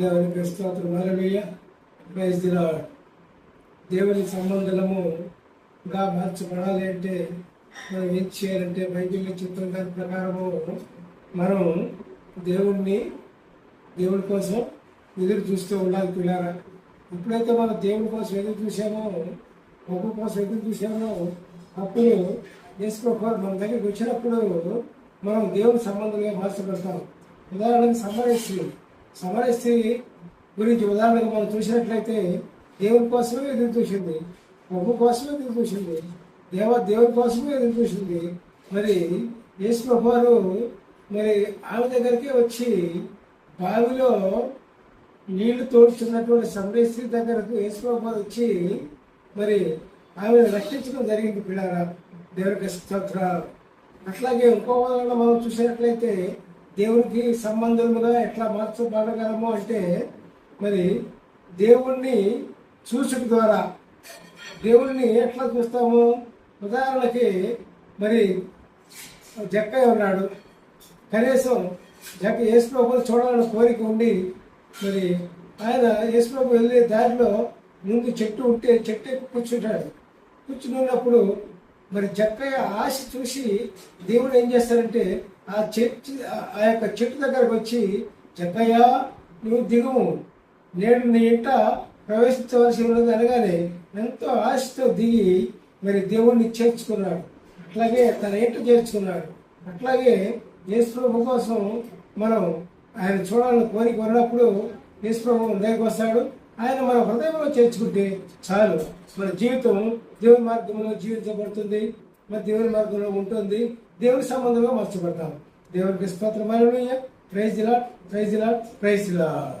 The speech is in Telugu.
దేవునికి స్తోత్రం హల్లెలూయా ప్రైజ్ ది లార్డ్ దేవుని సంబంధముగా మార్చబడాలి అంటే మనం ఏం చేయాలంటే బైబిల్ చిత్రం దాని ప్రకారము మనం దేవుణ్ణి దేవుడి కోసం ఎదురు చూస్తూ ఉండాలి పిల్లారా. ఎప్పుడైతే మనం దేవుడి కోసం ఎదురు చూసామో ఒక్క కోసం ఎదురు చూసామో అప్పుడు యేసుప్రభు మన దగ్గరికి వచ్చినప్పుడు మనం దేవుని సంబంధంగా మార్చబడతాం. ఉదాహరణకు సమరస్త్రీ సమరస్త్రీ గురించి ఉదాహరణకు మనం చూసినట్లయితే దేవుని కోసమే ఎదురు చూసింది ప్రభు కోసమే ఎదురు చూసింది దేవ దేవుని కోసమే ఎదురు చూసింది. మరి యేసు ప్రభువారు మరి ఆమె దగ్గరికి వచ్చి బావిలో నీళ్ళు తోడుచున్నటువంటి సమరేశ్వరి దగ్గరకు యేసు వచ్చి మరి ఆమెను రక్షించడం జరిగింది పిల్లరా. దేవునికి స్తోత్ర అట్లాగే ఇంకో మనం చూసినట్లయితే దేవునికి సంబంధముగా ఎట్లా మార్చబడగలము అంటే మరి దేవుణ్ణి చూసుట ద్వారా. దేవుణ్ణి ఎట్లా చూస్తాము? ఉదాహరణకి మరి జక్కయ్య ఉన్నాడు. కనీసం జక్క యేసుప్రభుని చూడాలని కోరిక ఉండి మరి ఆయన యేసుప్రభు వెళ్ళే దారిలో ముందు చెట్టు ఉంటే చెట్టు కూర్చుంటాడు. కూర్చున్నప్పుడు మరి జక్కయ్య ఆశ చూసి దేవుడు ఏం చేస్తారంటే ఆ చెట్టు ఆ యొక్క చెట్టు దగ్గరకు వచ్చి జక్కయ్య నువ్వు దిగుము నేను నీ ఇంట ప్రవేశించవలసి ఉన్నది అనగానే ఎంతో ఆశతో దిగి మరి దేవుణ్ణి చేర్చుకున్నాడు. అట్లాగే తన ఇంట చేర్చుకున్నాడు. అట్లాగే యేసుప్రభు కోసం మనం ఆయన చూడాలని కోరిక ఉన్నప్పుడు యేసుప్రభు దగ్గరికి వస్తాడు ఆయన మన హృదయంలో చేర్చుకుంటే చాలు. మన జీవితం దేవుని మార్గంలో జీవించబడుతుంది. మన దేవుని మార్గంలో ఉంటుంది. దేవుని సంబంధంగా మార్చబడతాం. దేవునికి స్తోత్రం. ప్రైజ్ ఇలా ప్రైజ్ ఇలా ప్రైజ్ ఇలా